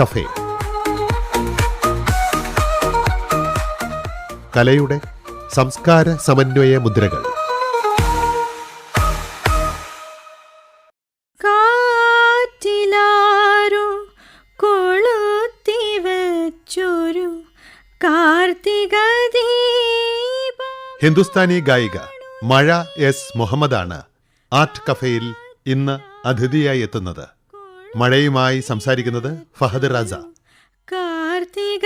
Cafe. കലയുടെ സംസ്കാര സമന്വയ മുദ്രകൾ. ഹിന്ദുസ്ഥാനി ഗായിക മഴ എസ് മുഹമ്മദാണ് ആർട്ട് കഫേയിൽ ഇന്ന് അതിഥിയായി എത്തുന്നത്. മഴയുമായി സംസാരിക്കുന്നത് ഫഹദ് റാജ കാർത്തിക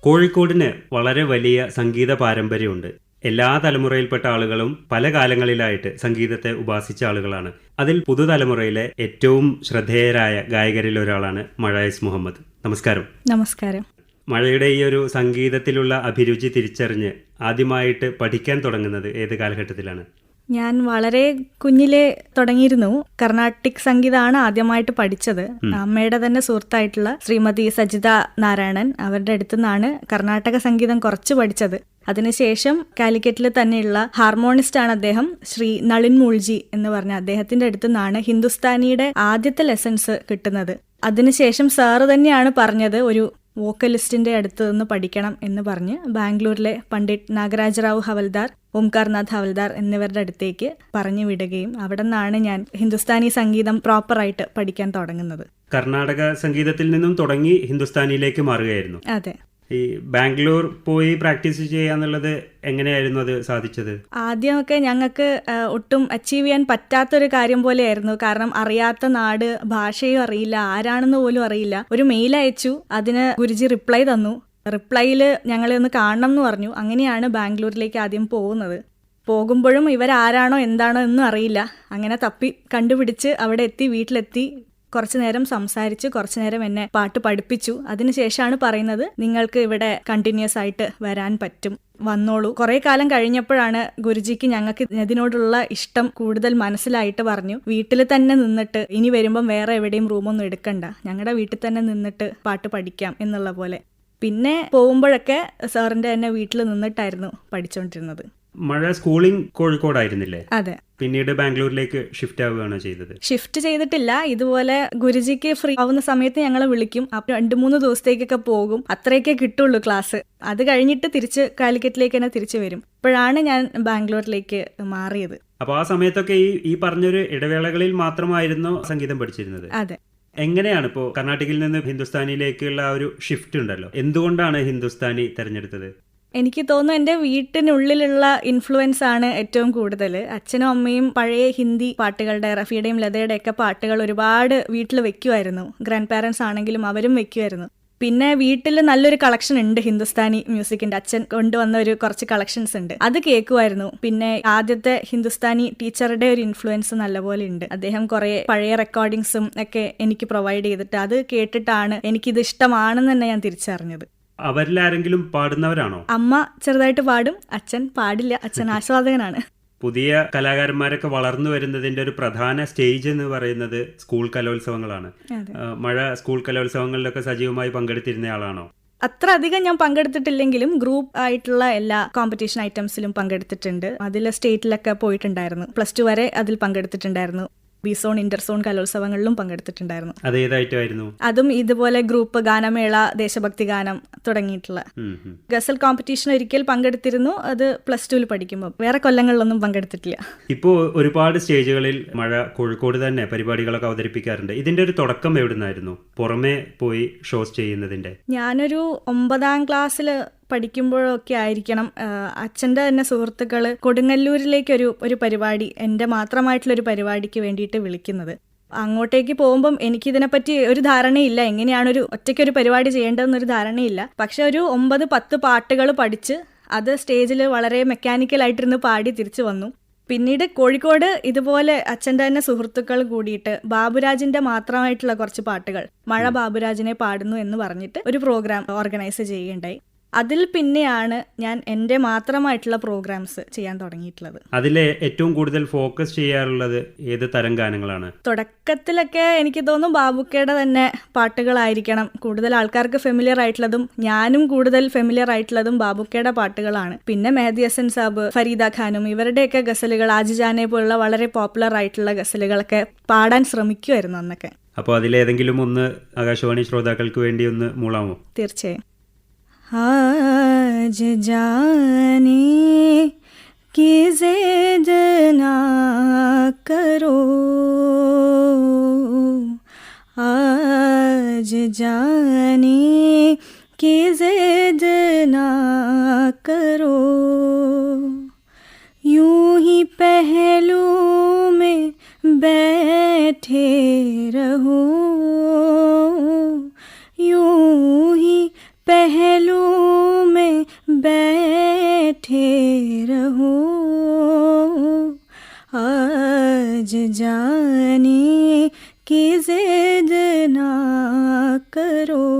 കോഴിക്കോടിന് വളരെ വലിയ സംഗീത പാരമ്പര്യമുണ്ട്. എല്ലാ തലമുറയിൽപ്പെട്ട ആളുകളും പല കാലങ്ങളിലായിട്ട് സംഗീതത്തെ ഉപാസിച്ച ആളുകളാണ്. അതിൽ പുതുതലമുറയിലെ ഏറ്റവും ശ്രദ്ധേയരായ ഗായകരിൽ ഒരാളാണ് മഴ എസ് മുഹമ്മദ്. നമസ്കാരം. നമസ്കാരം. മഴയുടെ ഈ ഒരു സംഗീതത്തിലുള്ള അഭിരുചി തിരിച്ചറിഞ്ഞ് ആദ്യമായിട്ട് പഠിക്കാൻ തുടങ്ങുന്നത് ഏത് കാലഘട്ടത്തിലാണ്? ഞാൻ വളരെ കുഞ്ഞിലെ തുടങ്ങിയിരുന്നു. കർണാട്ടിക് സംഗീതമാണ് ആദ്യമായിട്ട് പഠിച്ചത്. അമ്മയുടെ തന്നെ സുഹൃത്തായിട്ടുള്ള ശ്രീമതി സജിത നാരായണൻ അവരുടെ അടുത്തു നിന്നാണ് കർണാടക സംഗീതം കുറച്ച് പഠിച്ചത്. അതിനുശേഷം കാലിക്കറ്റിൽ തന്നെയുള്ള ഹാർമോണിസ്റ്റ് ആണ് അദ്ദേഹം ശ്രീ നളിൻ മൂൾജി എന്ന് പറഞ്ഞ അദ്ദേഹത്തിന്റെ അടുത്തു നിന്നാണ് ഹിന്ദുസ്ഥാനിയുടെ ആദ്യത്തെ ലെസൺസ് കിട്ടുന്നത്. അതിനുശേഷം സാറ് തന്നെയാണ് പറഞ്ഞത് ഒരു വോക്കലിസ്റ്റിന്റെ അടുത്ത് നിന്ന് പഠിക്കണം എന്ന് പറഞ്ഞ് ബാംഗ്ലൂരിലെ പണ്ഡിറ്റ് നാഗരാജറാവു ഹവൽദാർ ഓംകാർനാഥ് ഹവൽദാർ എന്നിവരുടെ അടുത്തേക്ക് പറഞ്ഞു വിടുകയും അവിടെ നിന്നാണ് ഞാൻ ഹിന്ദുസ്ഥാനി സംഗീതം പ്രോപ്പറായിട്ട് പഠിക്കാൻ തുടങ്ങുന്നത്. കർണാടക സംഗീതത്തിൽ നിന്നും തുടങ്ങി ഹിന്ദുസ്ഥാനിയിലേക്ക് മാറുകയായിരുന്നു. അതെ. ഈ ബാംഗ്ലൂർ പോയി പ്രാക്ടീസ് ചെയ്യാന്നുള്ളത് എങ്ങനെയായിരുന്നു അത് സാധിച്ചത്? ആദ്യമൊക്കെ ഞങ്ങൾക്ക് ഒട്ടും അച്ചീവ് ചെയ്യാൻ പറ്റാത്തൊരു കാര്യം പോലെയായിരുന്നു. കാരണം അറിയാത്ത നാട് ഭാഷയും അറിയില്ല ആരാണെന്ന് പോലും അറിയില്ല. ഒരു മെയിൽ അയച്ചു അതിന് ഗുരുജി റിപ്ലൈ തന്നു. റിപ്ലൈയിൽ ഞങ്ങളെ ഒന്ന് കാണണം എന്ന് പറഞ്ഞു. അങ്ങനെയാണ് ബാംഗ്ലൂരിലേക്ക് ആദ്യം പോകുന്നത്. പോകുമ്പോഴും ഇവരാരാണോ എന്താണോ എന്നും അറിയില്ല. അങ്ങനെ തപ്പി കണ്ടുപിടിച്ച് അവിടെ എത്തി വീട്ടിലെത്തി. കുറച്ചു നേരം സംസാരിച്ചു കുറച്ചു നേരം എന്നെ പാട്ട് പഠിപ്പിച്ചു. അതിനുശേഷമാണ് പറയുന്നത് നിങ്ങൾക്ക് ഇവിടെ കണ്ടിന്യൂസ് ആയിട്ട് വരാൻ പറ്റും. വന്നോളൂ. കുറെ കാലം കഴിഞ്ഞപ്പോഴാണ് ഗുരുജിക്ക് ഞങ്ങൾക്ക് ഇതിനോടുള്ള ഇഷ്ടം കൂടുതൽ മനസ്സിലായിട്ട് പറഞ്ഞു. വീട്ടിൽ തന്നെ നിന്നിട്ട് ഇനി വരുമ്പം വേറെ എവിടെയും റൂമൊന്നും എടുക്കണ്ട. ഞങ്ങളുടെ വീട്ടിൽ തന്നെ നിന്നിട്ട് പാട്ട് പഠിക്കാം എന്നുള്ള പോലെ. പിന്നെ പോകുമ്പോഴൊക്കെ സാറിന്റെ തന്നെ വീട്ടിൽ നിന്നിട്ടായിരുന്നു പഠിച്ചുകൊണ്ടിരുന്നത് മഴ സ്കൂളിംഗ് കോഴിക്കോടായിരുന്നില്ലേ? അതെ. പിന്നീട് ബാംഗ്ലൂരിലേക്ക് ഷിഫ്റ്റ് ആവുകയാണോ ചെയ്തത്. ഷിഫ്റ്റ് ചെയ്തിട്ടില്ല. ഇതുപോലെ ഗുരുജിക്ക് ഫ്രീ ആവുന്ന സമയത്ത് ഞങ്ങളെ വിളിക്കും. അപ്പൊ രണ്ട് മൂന്ന് ദിവസത്തേക്കൊക്കെ പോകും. അത്രയൊക്കെ കിട്ടുള്ളൂ ക്ലാസ് അത് കഴിഞ്ഞിട്ട് തിരിച്ച് കാലിക്കറ്റിലേക്ക് തന്നെ തിരിച്ചു വരും. ഇപ്പോഴാണ് ഞാൻ ബാംഗ്ലൂരിലേക്ക് മാറിയത്. അപ്പോൾ ആ സമയത്തൊക്കെ ഈ ഈ പറഞ്ഞൊരു ഇടവേളകളിൽ മാത്രമായിരുന്നു സംഗീതം പഠിച്ചിരുന്നത്. അതെ. എങ്ങനെയാണ് ഇപ്പോ കർണാടകയിൽ നിന്ന് ഹിന്ദുസ്ഥാനിയിലേക്കുള്ള ആ ഒരു ഷിഫ്റ്റ് ഉണ്ടല്ലോ? എന്തുകൊണ്ടാണ് ഹിന്ദുസ്ഥാനി തിരഞ്ഞെടുത്തത്? എനിക്ക് തോന്നുന്നു എന്റെ വീട്ടിനുള്ളിലുള്ള ഇൻഫ്ലുവൻസ് ആണ് ഏറ്റവും കൂടുതൽ. അച്ഛനും അമ്മയും പഴയ ഹിന്ദി പാട്ടുകളുടെ റഫിയുടെയും ലതയുടെ ഒക്കെ പാട്ടുകൾ ഒരുപാട് വീട്ടിൽ വെക്കുമായിരുന്നു ഗ്രാൻഡ് പാരൻസ് ആണെങ്കിലും അവരും വെക്കുമായിരുന്നു പിന്നെ വീട്ടിൽ നല്ലൊരു കളക്ഷൻ ഉണ്ട് ഹിന്ദുസ്ഥാനി മ്യൂസിക്കിന്റെ അച്ഛൻ കൊണ്ടുവന്ന ഒരു കുറച്ച് കളക്ഷൻസ് ഉണ്ട്. അത് കേൾക്കുമായിരുന്നു പിന്നെ ആദ്യത്തെ ഹിന്ദുസ്ഥാനി ടീച്ചറുടെ ഒരു ഇൻഫ്ലുവൻസ് നല്ലപോലെ ഉണ്ട്. അദ്ദേഹം കുറേ പഴയ റെക്കോർഡിങ്സും ഒക്കെ എനിക്ക് പ്രൊവൈഡ് ചെയ്തിട്ട് അത് കേട്ടിട്ടാണ് എനിക്കിത് ഇഷ്ടമാണെന്ന് തന്നെ ഞാൻ തിരിച്ചറിഞ്ഞത്. അവരിൽ ആരെങ്കിലും പാടുന്നവരാണോ? അമ്മ ചെറുതായിട്ട് പാടും അച്ഛൻ പാടില്ല അച്ഛൻ ആസ്വാദകനാണ് പുതിയ കലാകാരന്മാരൊക്കെ വളർന്നു വരുന്നതിന്റെ ഒരു പ്രധാന സ്റ്റേജ് എന്ന് പറയുന്നത് സ്കൂൾ കലോത്സവങ്ങളാണ്. മഴ സ്കൂൾ കലോത്സവങ്ങളിലൊക്കെ സജീവമായി പങ്കെടുത്തിരുന്ന ആളാണോ? അത്ര അധികം ഞാൻ പങ്കെടുത്തിട്ടില്ലെങ്കിലും ഗ്രൂപ്പ് ആയിട്ടുള്ള എല്ലാ കോമ്പറ്റീഷൻ ഐറ്റംസിലും പങ്കെടുത്തിട്ടുണ്ട്. അതിൽ സ്റ്റേറ്റിലൊക്കെ പോയിട്ടുണ്ടായിരുന്നു. പ്ലസ് ടു വരെ അതിൽ പങ്കെടുത്തിട്ടുണ്ടായിരുന്നു. ബി ഇന്റർസോൺ ഇന്റർ സോൺ കലോത്സവങ്ങളിലും പങ്കെടുത്തിട്ടുണ്ടായിരുന്നു. അതേതായിട്ടായിരുന്നു അതും ഇതുപോലെ ഗ്രൂപ്പ് ഗാനമേള ദേശഭക്തി ഗാനം തുടങ്ങിയിട്ടുള്ള. ഗസൽ കോമ്പറ്റീഷൻ ഒരിക്കൽ പങ്കെടുത്തിരുന്നു. അത് പ്ലസ് ടുവിൽ പഠിക്കുമ്പോൾ വേറെ കൊല്ലങ്ങളിലൊന്നും പങ്കെടുത്തിട്ടില്ല. ഇപ്പോൾ ഒരുപാട് സ്റ്റേജുകളിൽ മഴ കോഴിക്കോട് തന്നെ പരിപാടികളൊക്കെ അവതരിപ്പിക്കാറുണ്ട്. ഇതിന്റെ ഒരു തുടക്കം എവിടുന്നായിരുന്നു? പുറമെ പോയി ഷോസ് ചെയ്യുന്നതിന്റെ. ഞാനൊരു ഒമ്പതാം ക്ലാസ്സിൽ പഠിക്കുമ്പോഴൊക്കെ ആയിരിക്കണം. അച്ഛന്റെ തന്നെ സുഹൃത്തുക്കൾ കൊടുങ്ങല്ലൂരിലേക്കൊരു ഒരു പരിപാടി എന്റെ മാത്രമായിട്ടുള്ളൊരു പരിപാടിക്ക് വേണ്ടിയിട്ട് വിളിക്കുന്നത്. അങ്ങോട്ടേക്ക് പോകുമ്പം എനിക്കിതിനെപ്പറ്റി ഒരു ധാരണയില്ല. എങ്ങനെയാണ് ഒരു ഒറ്റയ്ക്കൊരു പരിപാടി ചെയ്യേണ്ടതെന്നൊരു ധാരണയില്ല. പക്ഷെ ഒരു ഒമ്പത് പത്ത് പാട്ടുകൾ പഠിച്ച് അത് സ്റ്റേജിൽ വളരെ മെക്കാനിക്കലായിട്ടിരുന്ന് പാടി തിരിച്ചു വന്നു. പിന്നീട് കോഴിക്കോട് ഇതുപോലെ അച്ഛന്റെ തന്നെ സുഹൃത്തുക്കൾ കൂടിയിട്ട് ബാബുരാജിന്റെ മാത്രമായിട്ടുള്ള കുറച്ച് പാട്ടുകൾ മഴ ബാബുരാജിനെ പാടുന്നു എന്ന് പറഞ്ഞിട്ട് ഒരു പ്രോഗ്രാം ഓർഗനൈസ് ചെയ്യുകയുണ്ടായി. അതിൽ പിന്നെയാണ് ഞാൻ എന്റെ മാത്രമായിട്ടുള്ള പ്രോഗ്രാംസ് ചെയ്യാൻ തുടങ്ങിയിട്ടുള്ളത്. അതിലെ ഏറ്റവും കൂടുതൽ ഫോക്കസ് ചെയ്യാറുള്ളത് ഏത് തരം ഗാനങ്ങളാണ്? തുടക്കത്തിലൊക്കെ എനിക്ക് തോന്നുന്നു ബാബുക്കയുടെ തന്നെ പാട്ടുകളായിരിക്കണം. കൂടുതൽ ആൾക്കാർക്ക് ഫെമിലിയർ ആയിട്ടുള്ളതും ഞാനും കൂടുതൽ ഫെമിലിയർ ആയിട്ടുള്ളതും ബാബുക്കയുടെ പാട്ടുകളാണ്. പിന്നെ മെഹദി ഹസൻ സാബ് ഫരീദ ഖാനും ഇവരുടെയൊക്കെ ഗസലുകൾ ആജിജാനെ പോലുള്ള വളരെ പോപ്പുലർ ആയിട്ടുള്ള ഗസലുകളൊക്കെ പാടാൻ ശ്രമിക്കുമായിരുന്നു അന്നൊക്കെ. അപ്പോൾ അതിലേതെങ്കിലും ഒന്ന് ആകാശവാണി ശ്രോതാക്കൾക്ക് വേണ്ടി ഒന്ന് മൂളാമോ? തീർച്ചയായും. आज जाने की जिद ना करो। आज जाने की जिद ना करो। यूँ ही पहलू में बैठे रहो। پہلو میں بیٹھے رہو۔ آج جانے کی زد نہ کرو۔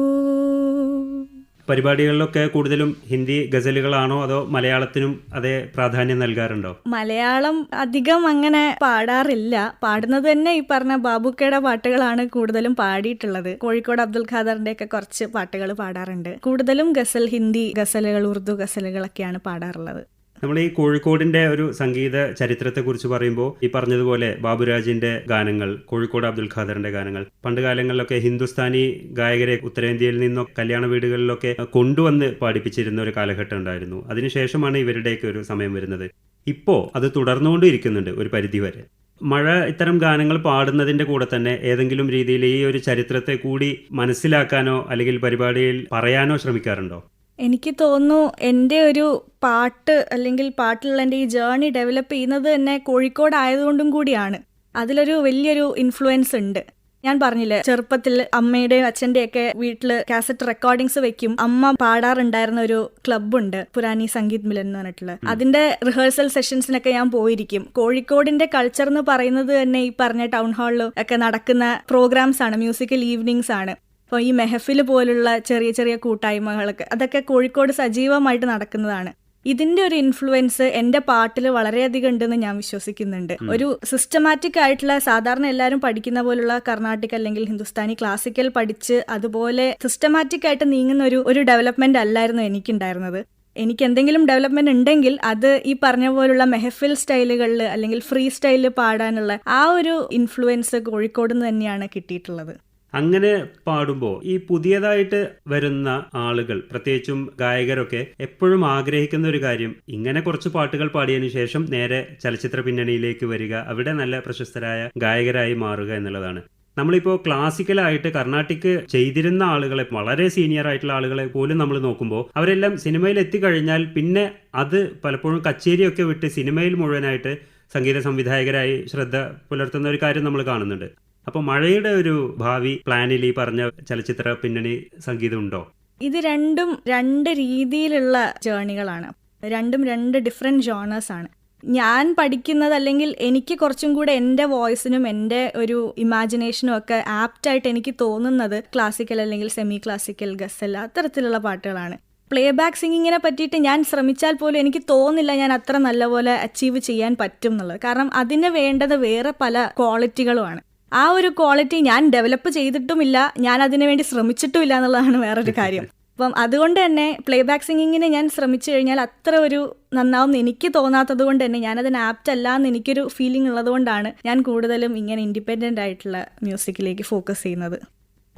പരിപാടികളിലൊക്കെ കൂടുതലും ഹിന്ദി ഗസലുകളാണോ അതോ മലയാളത്തിനും അതേ പ്രാധാന്യം നൽകാറുണ്ടോ? മലയാളം അധികം അങ്ങനെ പാടാറില്ല. പാടുന്നത് തന്നെ ഈ പറഞ്ഞ ബാബുക്കയുടെ പാട്ടുകളാണ് കൂടുതലും പാടിയിട്ടുള്ളത്. കോഴിക്കോട് അബ്ദുൽ ഖാദറിന്റെ ഒക്കെ കുറച്ച് പാട്ടുകൾ പാടാറുണ്ട്. കൂടുതലും ഗസൽ ഹിന്ദി ഗസലുകൾ ഉറുദു ഗസലുകളൊക്കെയാണ് പാടാറുള്ളത്. നമ്മൾ ഈ കോഴിക്കോടിന്റെ ഒരു സംഗീത ചരിത്രത്തെക്കുറിച്ച് പറയുമ്പോൾ ഈ പറഞ്ഞതുപോലെ ബാബുരാജിന്റെ ഗാനങ്ങൾ കോഴിക്കോട് അബ്ദുൽ ഖാദറിന്റെ ഗാനങ്ങൾ പണ്ട് കാലങ്ങളിലൊക്കെ ഹിന്ദുസ്ഥാനി ഗായകരെ ഉത്തരേന്ത്യയിൽ നിന്നോ കല്യാണ വീടുകളിലൊക്കെ കൊണ്ടുവന്ന് പാടിപ്പിച്ചിരുന്ന ഒരു കാലഘട്ടം ഉണ്ടായിരുന്നു. അതിനുശേഷമാണ് ഇവരുടെയൊക്കെ ഒരു സമയം വരുന്നത്. ഇപ്പോൾ അത് തുടർന്നുകൊണ്ടിരിക്കുന്നുണ്ട് ഒരു പരിധിവരെ മഴ ഇത്തരം ഗാനങ്ങൾ പാടുന്നതിന്റെ കൂടെ തന്നെ ഏതെങ്കിലും രീതിയിൽ ഈ ഒരു ചരിത്രത്തെ കൂടി മനസ്സിലാക്കാനോ അല്ലെങ്കിൽ പരിപാടിയിൽ പറയാനോ ശ്രമിക്കാറുണ്ടോ? എനിക്ക് തോന്നുന്നു എന്റെ ഒരു പാട്ട് അല്ലെങ്കിൽ പാട്ടിലുള്ള എന്റെ ഈ ജേർണി ഡെവലപ്പ് ചെയ്യുന്നത് തന്നെ കോഴിക്കോട് ആയതുകൊണ്ടും കൂടിയാണ്. അതിലൊരു വലിയൊരു ഇൻഫ്ലുവൻസ് ഉണ്ട്. ഞാൻ പറഞ്ഞില്ലേ ചെറുപ്പത്തിൽ അമ്മയുടെയും അച്ഛന്റെയും ഒക്കെ വീട്ടിൽ കാസറ്റ് റെക്കോർഡിങ്സ് വെക്കും. അമ്മ പാടാറുണ്ടായിരുന്ന ഒരു ക്ലബ്ബുണ്ട് പുരാനി സംഗീത് മിലൻ എന്ന് പറഞ്ഞിട്ടുള്ള. അതിന്റെ റിഹേഴ്സൽ സെഷൻസിനൊക്കെ ഞാൻ പോയിരിക്കും. കോഴിക്കോടിന്റെ കൾച്ചർ എന്ന് പറയുന്നത് തന്നെ ഈ പറഞ്ഞ ടൗൺ ഹാളിൽ ഒക്കെ നടക്കുന്ന പ്രോഗ്രാംസ് ആണ് മ്യൂസിക്കൽ ഈവനിങ്സ് ആണ്. അപ്പോൾ ഈ മെഹഫിൽ പോലുള്ള ചെറിയ ചെറിയ കൂട്ടായ്മകളൊക്കെ അതൊക്കെ കോഴിക്കോട് സജീവമായിട്ട് നടക്കുന്നതാണ്. ഇതിന്റെ ഒരു ഇൻഫ്ലുവൻസ് എന്റെ പാട്ടിൽ വളരെയധികം ഉണ്ടെന്ന് ഞാൻ വിശ്വസിക്കുന്നുണ്ട്. ഒരു സിസ്റ്റമാറ്റിക് ആയിട്ടുള്ള സാധാരണ എല്ലാവരും പഠിക്കുന്ന പോലുള്ള കർണാട്ടിക് അല്ലെങ്കിൽ ഹിന്ദുസ്ഥാനി ക്ലാസിക്കൽ പഠിച്ച് അതുപോലെ സിസ്റ്റമാറ്റിക് ആയിട്ട് നീങ്ങുന്ന ഒരു ഒരു ഡെവലപ്മെന്റ് അല്ലായിരുന്നു എനിക്കുണ്ടായിരുന്നത്. എനിക്ക് എന്തെങ്കിലും ഡെവലപ്മെന്റ് ഉണ്ടെങ്കിൽ അത് ഈ പറഞ്ഞ പോലുള്ള മെഹഫിൽ സ്റ്റൈലുകളിൽ അല്ലെങ്കിൽ ഫ്രീ സ്റ്റൈലിൽ പാടാനുള്ള ആ ഒരു ഇൻഫ്ലുവൻസ് കോഴിക്കോട് നിന്ന് തന്നെയാണ് കിട്ടിയിട്ടുള്ളത്. അങ്ങനെ പാടുമ്പോൾ ഈ പുതിയതായിട്ട് വരുന്ന ആളുകൾ പ്രത്യേകിച്ചും ഗായകരൊക്കെ എപ്പോഴും ആഗ്രഹിക്കുന്ന ഒരു കാര്യം ഇങ്ങനെ കുറച്ച് പാട്ടുകൾ പാടിയതിനു ശേഷം നേരെ ചലച്ചിത്ര പിന്നണിയിലേക്ക് വരിക അവിടെ നല്ല പ്രശസ്തരായ ഗായകരായി മാറുക എന്നുള്ളതാണ്. നമ്മളിപ്പോൾ ക്ലാസിക്കലായിട്ട് കർണാട്ടിക് ചെയ്തിരുന്ന ആളുകളെ വളരെ സീനിയർ ആയിട്ടുള്ള ആളുകളെ പോലും നമ്മൾ നോക്കുമ്പോൾ അവരെല്ലാം സിനിമയിൽ എത്തിക്കഴിഞ്ഞാൽ പിന്നെ അത് പലപ്പോഴും കച്ചേരിയൊക്കെ വിട്ട് സിനിമയിൽ മുഴുവനായിട്ട് സംഗീത സംവിധായകരായി ശ്രദ്ധ പുലർത്തുന്ന ഒരു കാര്യം നമ്മൾ കാണുന്നുണ്ട്. അപ്പോൾ മഴയുടെ ഒരു ഭാവി പ്ലാനിൽ ഈ പറഞ്ഞ ചലച്ചിത്ര പിന്നണി സംഗീതം ഉണ്ടോ? ഇത് രണ്ടും രണ്ട് രീതിയിലുള്ള ജേണികളാണ്. രണ്ടും രണ്ട് ഡിഫറെന്റ് ജോണേഴ്സ് ആണ്. ഞാൻ പഠിക്കുന്നത് അല്ലെങ്കിൽ എനിക്ക് കുറച്ചും കൂടെ എന്റെ വോയിസിനും എന്റെ ഒരു ഇമാജിനേഷനും ഒക്കെ ആപ്റ്റായിട്ട് എനിക്ക് തോന്നുന്നത് ക്ലാസിക്കൽ അല്ലെങ്കിൽ സെമി ക്ലാസിക്കൽ ഗസൽ അത്തരത്തിലുള്ള പാട്ടുകളാണ്. പ്ലേ ബാക്ക് സിംഗിങ്ങിനെ പറ്റിയിട്ട് ഞാൻ ശ്രമിച്ചാൽ പോലും എനിക്ക് തോന്നില്ല ഞാൻ അത്ര നല്ലപോലെ അച്ചീവ് ചെയ്യാൻ പറ്റും എന്നുള്ളത്. കാരണം അതിന് വേണ്ടത് വേറെ പല ക്വാളിറ്റികളുമാണ് ആ ഒരു ക്വാളിറ്റി ഞാൻ ഡെവലപ്പ് ചെയ്തിട്ടുമില്ല. ഞാൻ അതിനു വേണ്ടി ശ്രമിച്ചിട്ടുമില്ല എന്നുള്ളതാണ് വേറൊരു കാര്യം. അപ്പം അതുകൊണ്ട് തന്നെ പ്ലേ ബാക്ക് സിംഗിങ്ങിന് ഞാൻ ശ്രമിച്ചു കഴിഞ്ഞാൽ അത്ര ഒരു നന്നാവും എനിക്ക് തോന്നാത്തത് കൊണ്ട് തന്നെ ഞാനതിന് ആപ്റ്റ് അല്ല എന്ന് എനിക്കൊരു ഫീലിംഗ് ഉള്ളതുകൊണ്ടാണ് ഞാൻ കൂടുതലും ഇങ്ങനെ ഇൻഡിപെൻഡന്റ് ആയിട്ടുള്ള മ്യൂസിക്കിലേക്ക് ഫോക്കസ് ചെയ്യുന്നത്.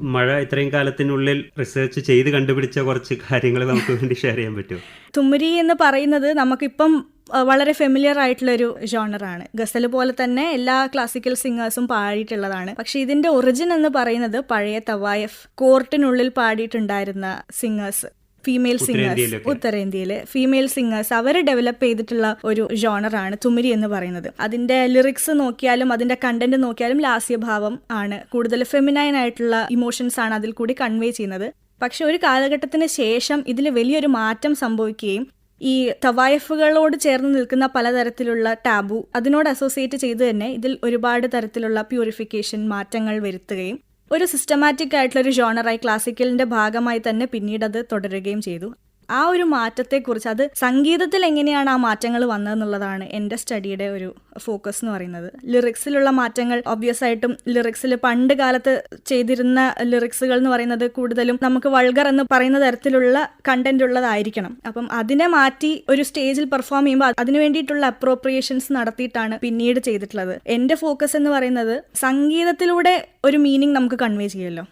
മഴ ഇത്രയും കാലത്തിനുള്ളിൽ റിസർച്ച് ചെയ്ത് കണ്ടുപിടിച്ച കുറച്ച് കാര്യങ്ങൾ നമുക്ക് വേണ്ടി ഷെയർ ചെയ്യാൻ പറ്റുമോ? തുമ്മരി എന്ന് പറയുന്നത് നമുക്കിപ്പം വളരെ ഫെമിലിയർ ആയിട്ടുള്ള ഒരു ജോണറാണ് ഗസൽ പോലെ തന്നെ എല്ലാ ക്ലാസിക്കൽ സിംഗേഴ്സും പാടിയിട്ടുള്ളതാണ്. പക്ഷെ ഇതിന്റെ ഒറിജിൻ എന്ന് പറയുന്നത് പഴയ തവായഫ് കോർട്ടിനുള്ളിൽ പാടിയിട്ടുണ്ടായിരുന്ന സിംഗേഴ്സ് ഫീമെയിൽ സിംഗേഴ്സ്. ഉത്തരേന്ത്യയിലെ. ഫീമെയിൽ സിംഗേഴ്സ് അവർ ഡെവലപ്പ് ചെയ്തിട്ടുള്ള ഒരു ജോണറാണ് തുമിരി എന്ന് പറയുന്നത്. അതിന്റെ ലിറിക്സ് നോക്കിയാലും അതിന്റെ കണ്ടന്റ് നോക്കിയാലും ലാസ്യഭാവം ആണ്. കൂടുതൽ ഫെമിനൈൻ ആയിട്ടുള്ള ഇമോഷൻസ് ആണ് അതിൽ കൂടി കൺവേ ചെയ്യുന്നത്. പക്ഷെ ഒരു കാലഘട്ടത്തിന് ശേഷം ഇതിൽ വലിയൊരു മാറ്റം സംഭവിക്കുകയും ഈ തവായഫുകളോട് ചേർന്ന് നിൽക്കുന്ന പലതരത്തിലുള്ള ടാബു അതിനോട് അസോസിയേറ്റ് ചെയ്ത് തന്നെ ഇതിൽ ഒരുപാട് തരത്തിലുള്ള പ്യൂരിഫിക്കേഷൻ മാറ്റങ്ങൾ വരുത്തുകയും ഒരു സിസ്റ്റമാറ്റിക് ആയിട്ടുള്ള ഒരു ജോണറായി ക്ലാസിക്കലിന്റെ ഭാഗമായി തന്നെ പിന്നീട് അത് തുടരുകയും ചെയ്തു. ആ ഒരു മാറ്റത്തെക്കുറിച്ച് അത് സംഗീതത്തിൽ എങ്ങനെയാണ് ആ മാറ്റങ്ങൾ വന്നതെന്നുള്ളതാണ് എന്റെ സ്റ്റഡിയുടെ ഒരു ഫോക്കസ് എന്ന് പറയുന്നത്. ലിറിക്സിലുള്ള മാറ്റങ്ങൾ ഒബ്വിയസ് ആയിട്ടും ലിറിക്സിൽ പണ്ട് കാലത്ത് ചെയ്തിരുന്ന ലിറിക്സുകൾ എന്ന് പറയുന്നത് കൂടുതലും നമുക്ക് വൾഗർ എന്ന് പറയുന്ന തരത്തിലുള്ള കണ്ടന്റ് ഉള്ളതായിരിക്കണം. അപ്പം അതിനെ മാറ്റി ഒരു സ്റ്റേജിൽ പെർഫോം ചെയ്യുമ്പോൾ അതിന് വേണ്ടിയിട്ടുള്ള അപ്രോപ്രിയേഷൻസ് നടത്തിയിട്ടാണ് പിന്നീട് ചെയ്തിട്ടുള്ളത്. എന്റെ ഫോക്കസ് എന്ന് പറയുന്നത് സംഗീതത്തിലൂടെ ഒരു മീനിങ് നമുക്ക് കൺവേ ചെയ്യുമല്ലോ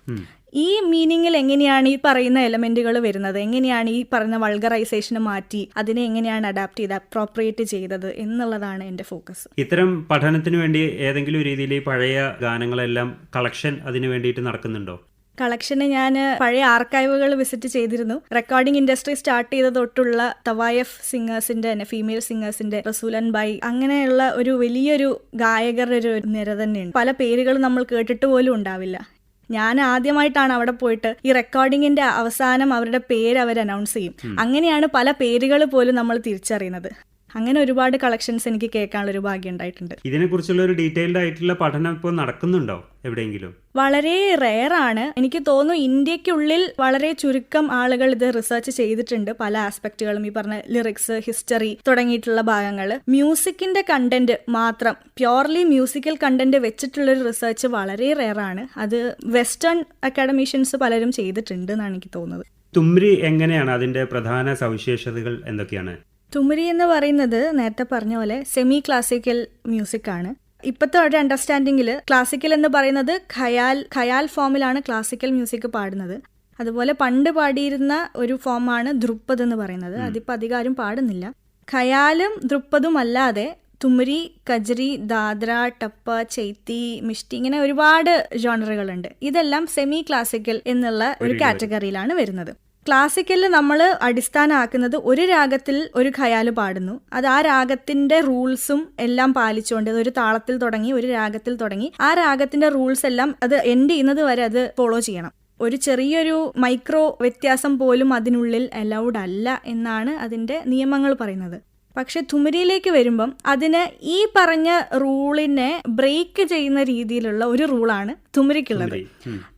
ഈ മീനിങ്ങിൽ എങ്ങനെയാണ് ഈ പറയുന്ന എലമെന്റുകൾ വരുന്നത്? എങ്ങനെയാണ് ഈ പറയുന്ന വൾഗറൈസേഷന് മാറ്റി അതിനെ എങ്ങനെയാണ് അഡാപ്റ്റ് ചെയ്ത് അപ്രോപ്രിയേറ്റ് ചെയ്തത് എന്നുള്ളതാണ് എന്റെ ഫോക്കസ് ഇത്തരം പഠനത്തിന് വേണ്ടി ഏതെങ്കിലും രീതിയിൽ ഈ പഴയ ഗാനങ്ങളെല്ലാം കളക്ഷൻ അതിന് വേണ്ടിയിട്ട് നടക്കുന്നുണ്ടോ? കളക്ഷന് ഞാൻ പഴയ ആർക്കൈവുകൾ വിസിറ്റ് ചെയ്തിരുന്നു. റെക്കോർഡിംഗ് ഇൻഡസ്ട്രി സ്റ്റാർട്ട് ചെയ്ത തൊട്ടുള്ള തവായഫ് സിംഗേഴ്സിന്റെ തന്നെ ഫീമെയിൽ സിംഗേഴ്സിന്റെ റസൂലൻ ബൈ അങ്ങനെയുള്ള ഒരു വലിയൊരു ഗായകരുടെ ഒരു നിര തന്നെയാണ് പല പേരുകൾ നമ്മൾ കേട്ടിട്ട് പോലും ഉണ്ടാവില്ല. ഞാൻ ആദ്യമായിട്ടാണ് അവിടെ പോയിട്ട് ഈ റെക്കോർഡിങ്ങിന്റെ അവസാനം അവരുടെ പേര് അവർ അനൗൺസ് ചെയ്യും. അങ്ങനെയാണ് പല പേരുകൾ പോലും നമ്മൾ തിരിച്ചറിയുന്നത്. അങ്ങനെ ഒരുപാട് കളക്ഷൻസ് എനിക്ക് കേൾക്കാനുള്ള ഒരു ഭാഗ്യം ഉണ്ടായിട്ടുണ്ട്. ഇതിനെക്കുറിച്ചുള്ള ഒരു ഡീറ്റെയിൽഡ് ആയിട്ടുള്ള പഠനം ഇപ്പോൾ നടക്കുന്നുണ്ടോ എവിടെയെങ്കിലും? വളരെ റെയറാണ് എനിക്ക് തോന്നുന്നു ഇന്ത്യക്കുള്ളിൽ വളരെ ചുരുക്കം ആളുകൾ ഇത് റിസർച്ച് ചെയ്തിട്ടുണ്ട്. പല ആസ്പെക്റ്റുകളും ഈ പറഞ്ഞ ലിറിക്സ് ഹിസ്റ്ററി തുടങ്ങിയിട്ടുള്ള ഭാഗങ്ങൾ മ്യൂസിക്കിന്റെ കണ്ടന്റ് മാത്രം പ്യോർലി മ്യൂസിക്കൽ കണ്ടന്റ് വെച്ചിട്ടുള്ളൊരു റിസർച്ച് വളരെ റെയറാണ് അത് വെസ്റ്റേൺ അക്കാഡമീഷ്യൻസ് പലരും ചെയ്തിട്ടുണ്ട് എന്നാണ് എനിക്ക് തോന്നുന്നത്. തുമ്രി എങ്ങനെയാണ് അതിന്റെ പ്രധാന സവിശേഷതകൾ എന്തൊക്കെയാണ്? തുമരി എന്ന് പറയുന്നത് നേരത്തെ പറഞ്ഞ പോലെ സെമി ക്ലാസിക്കൽ മ്യൂസിക് ആണ്. ഇപ്പോഴത്തെ ഒരു അണ്ടർസ്റ്റാൻഡിങ്ങിൽ ക്ലാസിക്കൽ എന്ന് പറയുന്നത് ഖയാൽ ഖയാൽ ഫോമിലാണ് ക്ലാസിക്കൽ മ്യൂസിക് പാടുന്നത്. അതുപോലെ പണ്ട് പാടിയിരുന്ന ഒരു ഫോമാണ് ധ്രുപ്പദ് എന്ന് പറയുന്നത്. അതിപ്പോൾ അധികാരം പാടുന്നില്ല. ഖയാലും ധ്രുപ്പതും അല്ലാതെ തുമരി കജറി ദാദ്ര ടപ്പ ചൈത്തി മിഷ്ടി ഇങ്ങനെ ഒരുപാട് ജോണറുകളുണ്ട് ഇതെല്ലാം സെമി ക്ലാസിക്കൽ എന്നുള്ള ഒരു കാറ്റഗറിയിലാണ് വരുന്നത്. ക്ലാസിക്കലിൽ നമ്മൾ അടിസ്ഥാനമാക്കുന്നത് ഒരു രാഗത്തിൽ ഒരു ഖയാൽ പാടുന്നു. അത് ആ രാഗത്തിന്റെ റൂൾസും എല്ലാം പാലിച്ചുകൊണ്ട് ഒരു താളത്തിൽ തുടങ്ങി ഒരു രാഗത്തിൽ തുടങ്ങി ആ രാഗത്തിന്റെ റൂൾസ് എല്ലാം അത് എൻഡ് ചെയ്യുന്നത് വരെ അത് ഫോളോ ചെയ്യണം. ഒരു ചെറിയൊരു മൈക്രോ വ്യത്യാസം പോലും അതിനുള്ളിൽ അലൗഡ് അല്ല എന്നാണ് അതിന്റെ നിയമങ്ങൾ പറയുന്നത്. പക്ഷെ തുമരിയിലേക്ക് വരുമ്പം അതിന് ഈ പറഞ്ഞ റൂളിനെ ബ്രേക്ക് ചെയ്യുന്ന രീതിയിലുള്ള ഒരു റൂളാണ് തുമരിക്കുള്ളത്. തുമ്രി.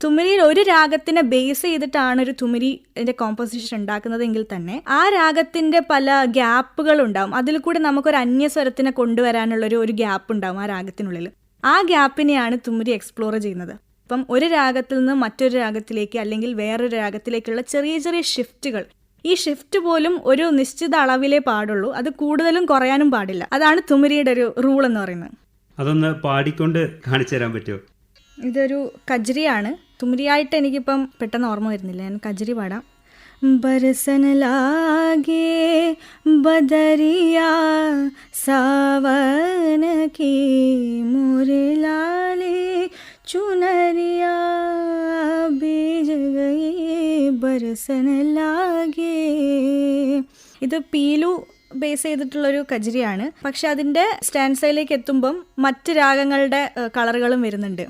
തുമരിയിൽ ഒരു രാഗത്തിനെ ബേസ് ചെയ്തിട്ടാണ് ഒരു തുമരിന്റെ കോമ്പോസിഷൻ ഉണ്ടാക്കുന്നതെങ്കിൽ തന്നെ ആ രാഗത്തിന്റെ പല ഗ്യാപ്പുകൾ ഉണ്ടാവും. അതിൽ കൂടെ നമുക്കൊരു അന്യസ്വരത്തിനെ കൊണ്ടുവരാനുള്ള ഒരു ഒരു ഗ്യാപ്പ് ഉണ്ടാവും ആ രാഗത്തിനുള്ളിൽ. ആ ഗ്യാപ്പിനെയാണ് തുമരി എക്സ്പ്ലോർ ചെയ്യുന്നത്. അപ്പം ഒരു രാഗത്തിൽ നിന്ന് മറ്റൊരു രാഗത്തിലേക്ക് അല്ലെങ്കിൽ വേറൊരു രാഗത്തിലേക്കുള്ള ചെറിയ ചെറിയ ഷിഫ്റ്റുകൾ ഈ ഷിഫ്റ്റ് പോലും ഒരു നിശ്ചിത അളവിലേ പാടുള്ളൂ. അത് കൂടുതലും കുറയാനും പാടില്ല. അതാണ് തുമരിയുടെ ഒരു റൂൾ എന്ന് പറയുന്നത്. അതൊന്ന് പാടിക്കൊണ്ട് കാണിച്ചു തരാൻ പറ്റുമോ? ഇതൊരു കജ്രിയാണ്. തുമരിയായിട്ട് എനിക്കിപ്പം പെട്ടെന്ന് ഓർമ്മ വരുന്നില്ല. ഞാൻ കജ്രി പാടാം. ബരസന ലാഗേ ബദരിയ സാവന കേ മുരലാലേ ചുനരിയ बीज गई बरसन लागे ഇത് പീലു ബേസ് ചെയ്തിട്ടുള്ളൊരു കജരിയാണ്. പക്ഷെ അതിന്റെ സ്റ്റാൻസയിലേക്ക് എത്തുമ്പം മറ്റ് രാഗങ്ങളുടെ കളറുകളും വരുന്നുണ്ട്.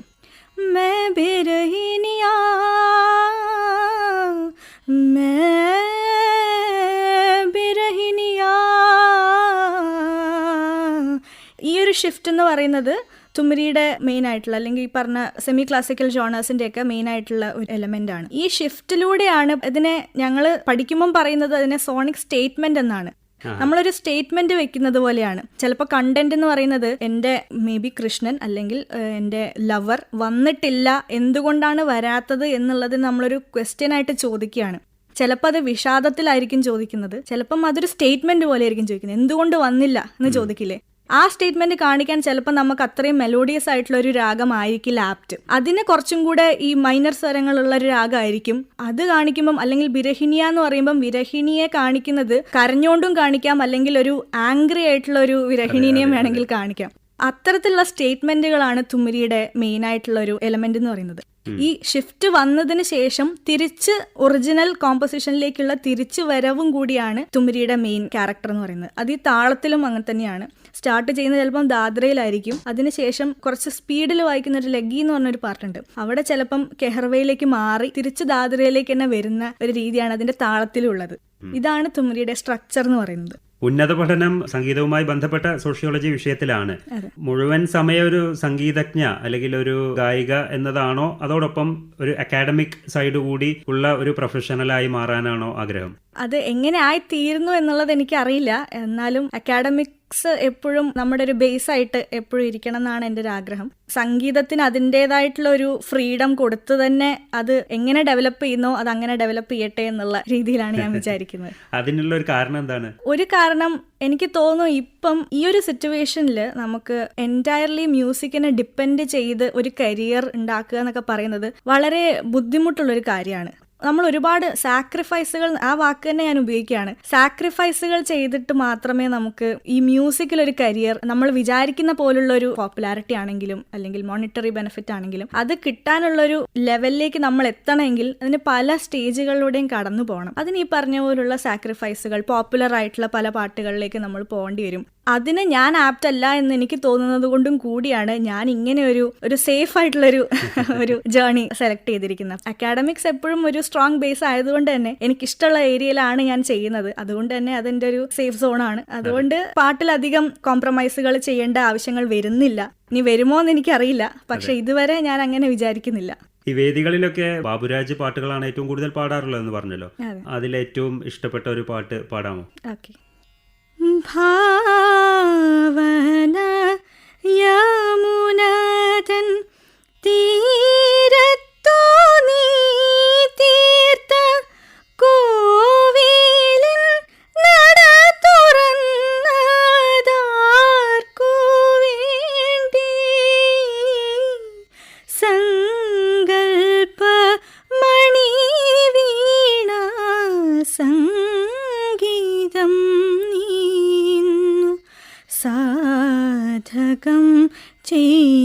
ഈ ഒരു ഷിഫ്റ്റ് എന്ന് പറയുന്നത് തുമരിയുടെ മെയിൻ ആയിട്ടുള്ള അല്ലെങ്കിൽ ഈ പറഞ്ഞ സെമി ക്ലാസിക്കൽ ജോണേഴ്സിന്റെ ഒക്കെ മെയിൻ ആയിട്ടുള്ള ഒരു എലമെന്റ് ആണ്. ഈ ഷിഫ്റ്റിലൂടെയാണ് ഇതിനെ ഞങ്ങൾ പഠിക്കുമ്പം പറയുന്നത് അതിനെ സോണിക് സ്റ്റേറ്റ്മെന്റ് എന്നാണ്. നമ്മളൊരു സ്റ്റേറ്റ്മെന്റ് വെക്കുന്നത് പോലെയാണ്. ചിലപ്പോൾ കണ്ടന്റ് എന്ന് പറയുന്നത് എന്റെ മേ ബി കൃഷ്ണൻ അല്ലെങ്കിൽ എന്റെ എന്റെ ലവർ വന്നിട്ടില്ല എന്തുകൊണ്ടാണ് വരാത്തത് എന്നുള്ളത് നമ്മളൊരു ക്വസ്റ്റ്യൻ ആയിട്ട് ചോദിക്കുകയാണ്. ചിലപ്പോൾ അത് വിഷാദത്തിലായിരിക്കും ചോദിക്കുന്നത്. ചിലപ്പം അതൊരു സ്റ്റേറ്റ്മെന്റ് പോലെ ആയിരിക്കും ചോദിക്കുന്നത്. എന്തുകൊണ്ട് വന്നില്ല എന്ന് ചോദിക്കില്ലേ? ആ സ്റ്റേറ്റ്മെന്റ് കാണിക്കാൻ ചിലപ്പോൾ നമുക്ക് അത്രയും മെലോഡിയസ് ആയിട്ടുള്ള ഒരു രാഗമായിരിക്കില്ല ആപ്റ്റ് അതിന് കുറച്ചും കൂടെ ഈ മൈനർ സ്വരങ്ങളുള്ള ഒരു രാഗമായിരിക്കും അത് കാണിക്കുമ്പം അല്ലെങ്കിൽ വിരഹിണിയ എന്ന് പറയുമ്പം വിരഹിണിയെ കാണിക്കുന്നത് കരഞ്ഞോണ്ടും കാണിക്കാം അല്ലെങ്കിൽ ഒരു ആംഗ്രി ആയിട്ടുള്ള ഒരു വിരഹിണിനെയും വേണമെങ്കിൽ കാണിക്കാം. അത്തരത്തിലുള്ള സ്റ്റേറ്റ്മെന്റുകളാണ് തുമ്മിരിയുടെ മെയിൻ ആയിട്ടുള്ള ഒരു എലമെന്റ് എന്ന് പറയുന്നത്. ഈ ഷിഫ്റ്റ് വന്നതിന് ശേഷം തിരിച്ച് ഒറിജിനൽ കോമ്പോസിഷനിലേക്കുള്ള തിരിച്ചു വരവും കൂടിയാണ് തുമ്മിരിയുടെ മെയിൻ ക്യാരക്ടർ എന്ന് പറയുന്നത്. അത് ഈ താളത്തിലും അങ്ങനെ തന്നെയാണ്. സ്റ്റാർട്ട് ചെയ്യുന്നത് ചിലപ്പം ദാദ്രയിലായിരിക്കും. അതിനുശേഷം കുറച്ച് സ്പീഡിൽ വായിക്കുന്ന ഒരു ലഗി എന്ന് പറഞ്ഞൊരു പാർട്ടുണ്ട് അവിടെ ചിലപ്പം കെഹർവയിലേക്ക് മാറി തിരിച്ച് ദാദ്രയിലേക്ക് തന്നെ വരുന്ന ഒരു രീതിയാണ് അതിന്റെ താളത്തിലുള്ളത്. ഇതാണ് തുമരിയുടെ സ്ട്രക്ചർ എന്ന് പറയുന്നത്. ഉന്നത പഠനം സംഗീതവുമായി ബന്ധപ്പെട്ട സോഷ്യോളജി വിഷയത്തിലാണ്. മുഴുവൻ സമയ ഒരു സംഗീതജ്ഞ അല്ലെങ്കിൽ ഒരു ഗായിക എന്നതാണോ അതോടൊപ്പം ഒരു അക്കാഡമിക് സൈഡ് കൂടി ഉള്ള ഒരു പ്രൊഫഷണലായി മാറാനാണോ ആഗ്രഹം? അത് എങ്ങനെ ആയി തീരുന്നു എന്നുള്ളത് എനിക്കറിയില്ല. എന്നാലും അക്കാഡമിക്സ് എപ്പോഴും നമ്മുടെ ഒരു ബേസ് ആയിട്ട് എപ്പോഴും ഇരിക്കണം എന്നാണ് എന്റെ ഒരു ആഗ്രഹം. സംഗീതത്തിന് അതിന്റെതായിട്ടുള്ള ഒരു ഫ്രീഡം കൊടുത്തു തന്നെ അത് എങ്ങനെ ഡെവലപ്പ് ചെയ്യുന്നോ അത് അങ്ങനെ ഡെവലപ്പ് ചെയ്യട്ടെ എന്നുള്ള രീതിയിലാണ് ഞാൻ വിചാരിക്കുന്നത്. അതിനുള്ള ഒരു കാരണം എന്താണ്? ഒരു കാരണം എനിക്ക് തോന്നുന്നു ഇപ്പം ഈ ഒരു സിറ്റുവേഷനിൽ നമുക്ക് എന്റയർലി മ്യൂസിക്കിനെ ഡിപ്പെൻഡ് ചെയ്ത് ഒരു കരിയർ ഉണ്ടാക്കുക എന്നൊക്കെ പറയുന്നത് വളരെ ബുദ്ധിമുട്ടുള്ള ഒരു കാര്യമാണ്. നമ്മൾ ഒരുപാട് സാക്രിഫൈസുകൾ ആ വാക്ക് തന്നെ ഞാൻ ഉപയോഗിക്കുകയാണ്. സാക്രിഫൈസുകൾ ചെയ്തിട്ട് മാത്രമേ നമുക്ക് ഈ മ്യൂസിക്കിൽ ഒരു കരിയർ നമ്മൾ വിചാരിക്കുന്ന പോലുള്ള ഒരു പോപ്പുലാരിറ്റി ആണെങ്കിലും അല്ലെങ്കിൽ മോണിറ്ററി ബെനിഫിറ്റ് ആണെങ്കിലും അത് കിട്ടാനുള്ള ഒരു ലെവലിലേക്ക് നമ്മൾ എത്തണമെങ്കിൽ അതിന് പല സ്റ്റേജുകളിലൂടെയും കടന്നു പോകണം. അതിന് ഈ പറഞ്ഞ പോലുള്ള സാക്രിഫൈസുകൾ പോപ്പുലർ ആയിട്ടുള്ള പല പാട്ടുകളിലേക്ക് നമ്മൾ പോകേണ്ടി വരും. അതിന് ഞാൻ ആപ്റ്റ് അല്ല എന്ന് എനിക്ക് തോന്നുന്നത് കൊണ്ടും കൂടിയാണ് ഞാൻ ഇങ്ങനെ ഒരു ഒരു സേഫ് ആയിട്ടുള്ള ഒരു ഒരു ജേർണി സെലക്ട് ചെയ്തിരിക്കുന്നത്. അക്കാഡമിക്സ് എപ്പോഴും ഒരു സ്ട്രോങ് ബേസ് ആയതുകൊണ്ട് തന്നെ എനിക്ക് ഇഷ്ടമുള്ള ഏരിയയിലാണ് ഞാൻ ചെയ്യുന്നത്. അതുകൊണ്ട് തന്നെ അതെന്റെ ഒരു സേഫ് സോണാണ് അതുകൊണ്ട് പാട്ടിലധികം കോംപ്രമൈസുകൾ ചെയ്യേണ്ട ആവശ്യങ്ങൾ വരുന്നില്ല. ഇനി വരുമോ എന്ന് എനിക്കറിയില്ല. പക്ഷെ ഇതുവരെ ഞാൻ അങ്ങനെ വിചാരിക്കുന്നില്ല. ഈ വേദികളിലൊക്കെ ബാബുരാജ് പാട്ടുകളാണ് ഏറ്റവും കൂടുതൽ പാടാറുള്ളത് പറഞ്ഞല്ലോ. അതിൽ ഏറ്റവും ഇഷ്ടപ്പെട്ട ഒരു പാട്ട് പാടാമോ? ഓക്കെ. ഭാവന യമുനതൻ തീരത്തോ നീ തീർത്ത കോവിലിൻ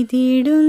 ചെയ്തിടുന്നതാർക്കു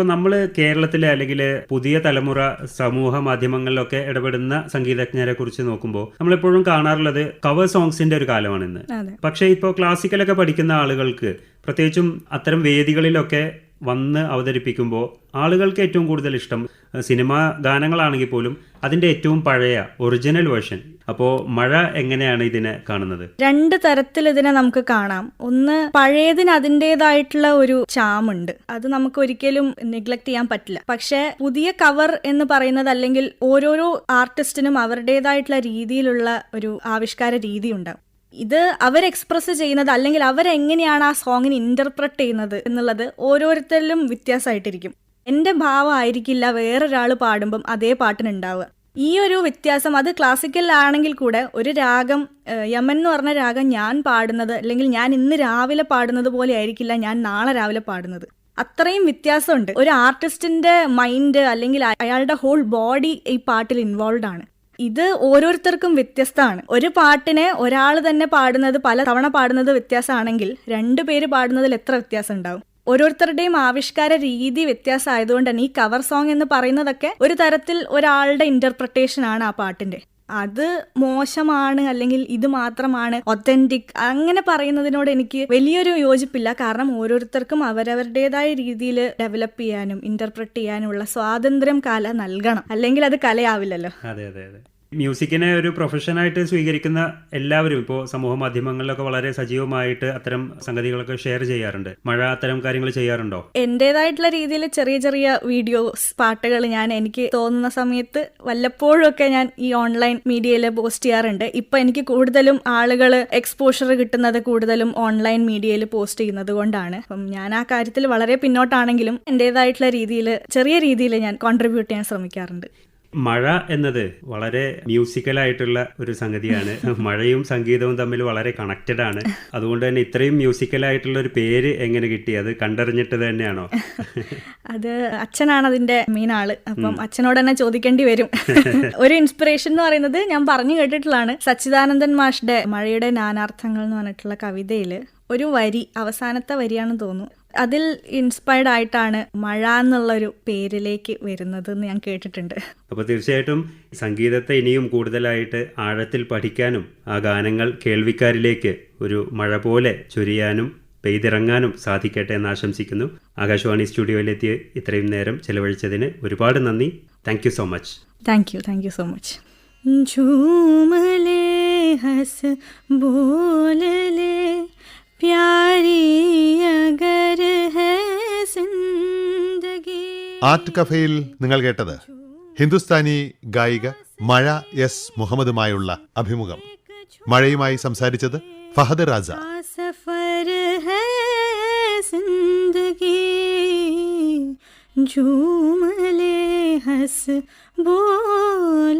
ഇപ്പോൾ നമ്മൾ കേരളത്തിലെ അല്ലെങ്കിൽ പുതിയ തലമുറ സമൂഹ മാധ്യമങ്ങളിലൊക്കെ ഇടപെടുന്ന സംഗീതജ്ഞരെ കുറിച്ച് നോക്കുമ്പോൾ നമ്മളെപ്പോഴും കാണാറുള്ളത് കവർ സോങ്സിന്റെ ഒരു കാലമാണ് ഇന്ന് പക്ഷേ ഇപ്പോൾ ക്ലാസിക്കലൊക്കെ പഠിക്കുന്ന ആളുകൾക്ക് പ്രത്യേകിച്ചും അത്തരം വേദികളിലൊക്കെ വന്ന് അവതരിപ്പിക്കുമ്പോൾ ആളുകൾക്ക് ഏറ്റവും കൂടുതൽ ഇഷ്ടം സിനിമാ ഗാനങ്ങളാണെങ്കിൽ പോലും അതിന്റെ ഏറ്റവും പഴയ ഒറിജിനൽ വേർഷൻ അപ്പോൾ മഴ എങ്ങനെയാണ് ഇതിനെ കാണുന്നത്? രണ്ട് തരത്തിൽ ഇതിനെ നമുക്ക് കാണാം. ഒന്ന് പഴയതിന് അതിന്റെതായിട്ടുള്ള ഒരു ചാമുണ്ട് അത് നമുക്ക് ഒരിക്കലും നെഗ്ലക്ട് ചെയ്യാൻ പറ്റില്ല. പക്ഷെ പുതിയ കവർ എന്ന് പറയുന്നത് അല്ലെങ്കിൽ ഓരോരോ ആർട്ടിസ്റ്റിനും അവരുടേതായിട്ടുള്ള രീതിയിലുള്ള ഒരു ആവിഷ്കാര രീതി ഉണ്ടാവും ഇത് അവർ എക്സ്പ്രസ് ചെയ്യുന്നത് അല്ലെങ്കിൽ അവരെങ്ങനെയാണ് ആ സോങ്ങിന് ഇന്റർപ്രറ്റ് ചെയ്യുന്നത് എന്നുള്ളത് ഓരോരുത്തരിലും വ്യത്യാസമായിട്ടിരിക്കും. എന്റെ ഭാവം ആയിരിക്കില്ല വേറൊരാൾ പാടുമ്പം അതേ പാട്ടിനുണ്ടാവുക. ഈ ഒരു വ്യത്യാസം അത് ക്ലാസിക്കൽ ആണെങ്കിൽ കൂടെ ഒരു രാഗം യമൻ എന്ന് പറഞ്ഞ രാഗം ഞാൻ പാടുന്നത് അല്ലെങ്കിൽ ഞാൻ ഇന്ന് രാവിലെ പാടുന്നത് പോലെ ആയിരിക്കില്ല ഞാൻ നാളെ രാവിലെ പാടുന്നത്. അത്രയും വ്യത്യാസമുണ്ട്. ഒരു ആർട്ടിസ്റ്റിന്റെ മൈൻഡ് അല്ലെങ്കിൽ അയാളുടെ ഹോൾ ബോഡി ഈ പാട്ടിൽ ഇൻവോൾവ് ആണ്. ഇത് ഓരോരുത്തർക്കും വ്യത്യസ്തമാണ്. ഒരു പാട്ടിനെ ഒരാൾ തന്നെ പാടുന്നത് പല തവണ പാടുന്നത് വ്യത്യാസമാണെങ്കിൽ രണ്ടു പേര് പാടുന്നതിൽ എത്ര വ്യത്യാസം ഉണ്ടാവും ഓരോരുത്തരുടെയും ആവിഷ്കാര രീതി വ്യത്യാസമായതുകൊണ്ട് തന്നെ ഈ കവർ സോങ് എന്ന് പറയുന്നതൊക്കെ ഒരു തരത്തിൽ ഒരാളുടെ ഇന്റർപ്രിട്ടേഷൻ ആണ് ആ പാട്ടിന്റെ അത് മോശമാണ് അല്ലെങ്കിൽ ഇത് മാത്രമാണ് ഒത്തന്റിക് അങ്ങനെ പറയുന്നതിനോട് എനിക്ക് വലിയൊരു യോജിപ്പില്ല. കാരണം ഓരോരുത്തർക്കും അവരവരുടേതായ രീതിയിൽ ഡെവലപ്പ് ചെയ്യാനും ഇന്റർപ്രറ്റ് ചെയ്യാനുമുള്ള സ്വാതന്ത്ര്യം കല നൽകണം. അല്ലെങ്കിൽ അത് കലയാവില്ലല്ലോ. അതെ അതെ അതെ. മ്യൂസിക്കിനെ ഒരു പ്രൊഫഷനായിട്ട് സ്വീകരിക്കുന്ന എല്ലാവരും ഇപ്പോൾ സമൂഹ മാധ്യമങ്ങളിലൊക്കെ വളരെ സജീവമായിട്ട് അത്തരം സംഗതികളൊക്കെ ഷെയർ ചെയ്യാറുണ്ട്. മഴ അത്തരം കാര്യങ്ങൾ ചെയ്യാറുണ്ടോ? എന്റേതായിട്ടുള്ള രീതിയിൽ ചെറിയ ചെറിയ വീഡിയോസ് പാട്ടുകൾ ഞാൻ എനിക്ക് തോന്നുന്ന സമയത്ത് വല്ലപ്പോഴുമൊക്കെ ഞാൻ ഈ ഓൺലൈൻ മീഡിയയിൽ പോസ്റ്റ് ചെയ്യാറുണ്ട്. ഇപ്പൊ എനിക്ക് കൂടുതലും ആളുകൾ എക്സ്പോഷർ കിട്ടുന്നത് കൂടുതലും ഓൺലൈൻ മീഡിയയിൽ പോസ്റ്റ് ചെയ്യുന്നത് കൊണ്ടാണ്. അപ്പം ഞാൻ ആ കാര്യത്തിൽ വളരെ പിന്നോട്ടാണെങ്കിലും എന്റേതായിട്ടുള്ള രീതിയിൽ ചെറിയ രീതിയിൽ ഞാൻ കോൺട്രിബ്യൂട്ട് ചെയ്യാൻ ശ്രമിക്കാറുണ്ട്. മഴ എന്നത് വളരെ മ്യൂസിക്കലായിട്ടുള്ള ഒരു സംഗതിയാണ്. മഴയും സംഗീതവും തമ്മിൽ വളരെ കണക്റ്റഡ് ആണ്. അതുകൊണ്ട് തന്നെ ഇത്രയും മ്യൂസിക്കലായിട്ടുള്ള ഒരു പേര് എങ്ങനെ കിട്ടി? അത് കണ്ടറിഞ്ഞിട്ട് തന്നെയാണോ? അത് അച്ഛനാണ് അതിന്റെ മെയിൻ ആൾ. അപ്പം അച്ഛനോട് തന്നെ ചോദിക്കേണ്ടി വരും. ഒരു ഇൻസ്പിറേഷൻ എന്ന് പറയുന്നത് ഞാൻ പറഞ്ഞു കേട്ടിട്ടുള്ളതാണ്. സച്ചിദാനന്ദൻ മാഷ്ടെ മഴയുടെ നാനാർത്ഥങ്ങൾ എന്ന് പറഞ്ഞിട്ടുള്ള കവിതയിൽ ഒരു വരി അവസാനത്തെ വരിയാണെന്ന് തോന്നുന്നു. അതിൽ ഇൻസ്പയർഡ് ആയിട്ടാണ് മഴ എന്നുള്ളൊരു പേരിലേക്ക് വരുന്നത് എന്ന് ഞാൻ കേട്ടിട്ടുണ്ട് അപ്പോൾ തീർച്ചയായിട്ടും സംഗീതത്തെ ഇനിയും കൂടുതലായിട്ട് ആഴത്തിൽ പഠിക്കാനും ആ ഗാനങ്ങൾ കേൾവിക്കാരിലേക്ക് ഒരു മഴ പോലെ ചൊരിയാനും പെയ്തിറങ്ങാനും സാധിക്കട്ടെ എന്ന് ആശംസിക്കുന്നു ആകാശവാണി സ്റ്റുഡിയോയിലെത്തി ഇത്രയും നേരം ചെലവഴിച്ചതിന് ഒരുപാട് നന്ദി thank so much thank you thank you so much झूमले हंस बोलले प्यारी अगर है जिंदगी ആർട്ട് കഫേയിൽ നിങ്ങൾ കേട്ടത് ഹിന്ദുസ്ഥാനി ഗായിക മഴ എസ് മുഹമ്മദുമായുള്ള അഭിമുഖം മഴയുമായി സംസാരിച്ചത് ഫഹദ് റാസ का सफर है जिंदगी झूम ले हंस बोल